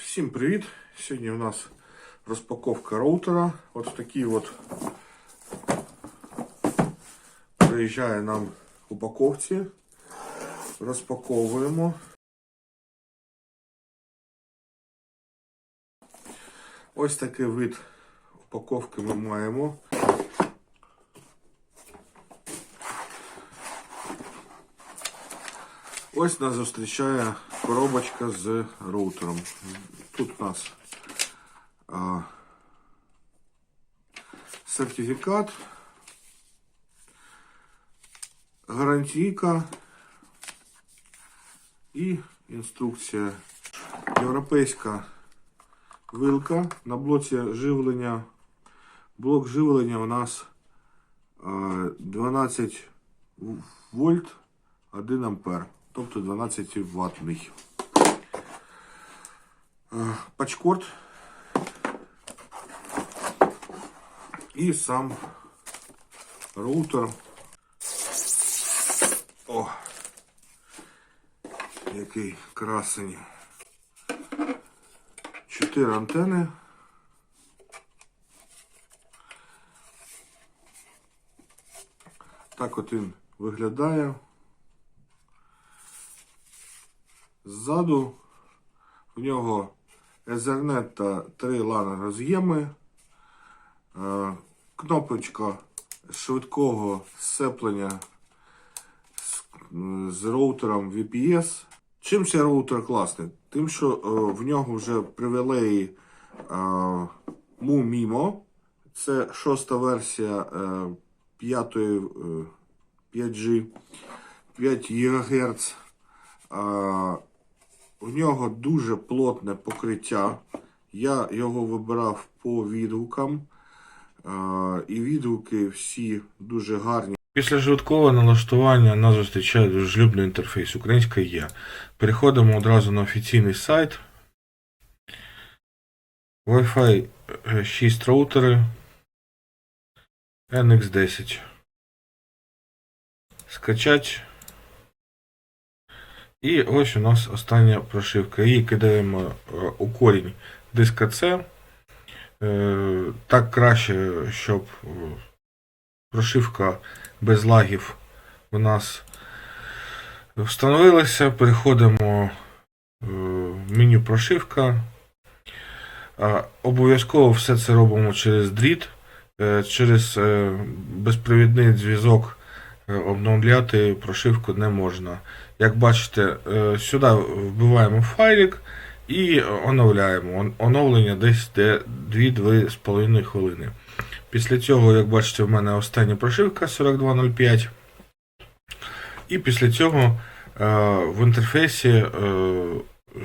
Всім привіт! Сьогодні у нас розпаковка роутера. От в такій от приїжджає нам упаковці. Розпаковуємо. Ось такий вид упаковки ми маємо. Ось нас зустрічає коробочка з роутером. Тут у нас а, сертифікат, гарантійка і інструкція. Європейська вилка на блоці живлення. Блок живлення у нас а, 12 вольт 1 ампер, тобто 12 ваттний. Е, Пачкорд і сам роутер. О, який красень. Чотири антени. Так от він виглядає. Ззаду в нього Ethernet та три LAN роз'єми, е, кнопочка швидкого сцеплення з, роутером VPS. Чим цей роутер класний? Тим, що е, в нього вже привілеї е, MuMimo. Це шоста версія е, п'ятої е, 5G 5 ГГц. У нього дуже плотне покриття. Я його вибирав по відгукам. І відгуки всі дуже гарні. Після швидкого налаштування нас зустрічає дружелюбний інтерфейс Українська є. Переходимо одразу на офіційний сайт. Wi-Fi 6 роутери NX10. Скачать. І ось у нас остання прошивка. Її кидаємо е, у корінь диска C. Е, Так краще, щоб е, прошивка без лагів у нас встановилася. Переходимо в меню прошивка. Обов'язково все це робимо через дріт, через безпровідний зв'язок обновляти прошивку не можна. Як бачите, е, сюди вбиваємо файлик і оновляємо. Оновлення десь де 2-2,5 хвилини. Після цього, як бачите, в мене остання прошивка 4205. І після цього е, в інтерфейсі е,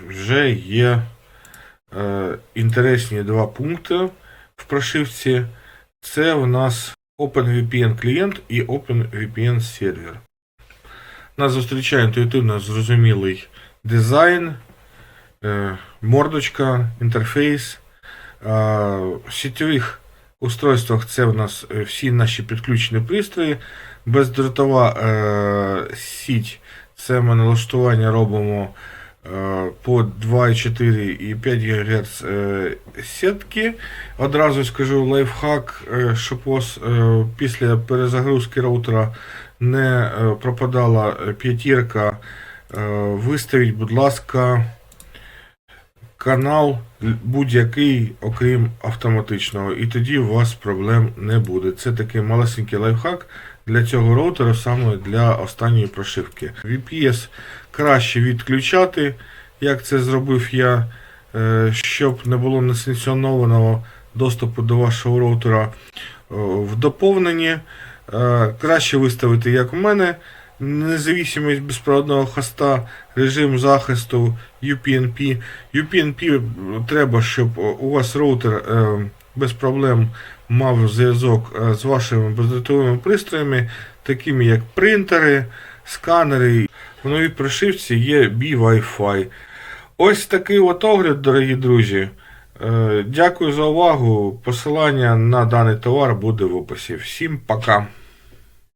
вже є е, інтересні два пункти в прошивці. Це у нас OpenVPN клієнт і OpenVPN сервер. Нас зустрічає інтуїтивно зрозумілий дизайн, е, мордочка, інтерфейс. Е, В сітєвих устройствах це у нас е, всі наші підключені пристрої. Бездротова сіть це ми налаштування робимо по 2,4 і 5 ГГц е, сітки. Одразу скажу лайфхак, е, щоб у вас е, після перезагрузки роутера не пропадала п'ятірка. Виставіть, будь ласка, канал будь-який, окрім автоматичного, і тоді у вас проблем не буде. Це такий малесенький лайфхак для цього роутера, саме для останньої прошивки. VPS краще відключати, як це зробив я, е, щоб не було несанкціонованого доступу до вашого роутера е, в доповненні. Е, Краще виставити, як у мене, независимість безпроводного хоста, режим захисту UPnP. UPnP треба, щоб у вас роутер без проблем мав зв'язок з вашими бездротовими пристроями, такими як принтери, сканери. В новій прошивці є B-Wi-Fi. Ось такий от огляд, дорогі друзі. Е, Дякую за увагу. Посилання на даний товар буде в описі. Всім пока!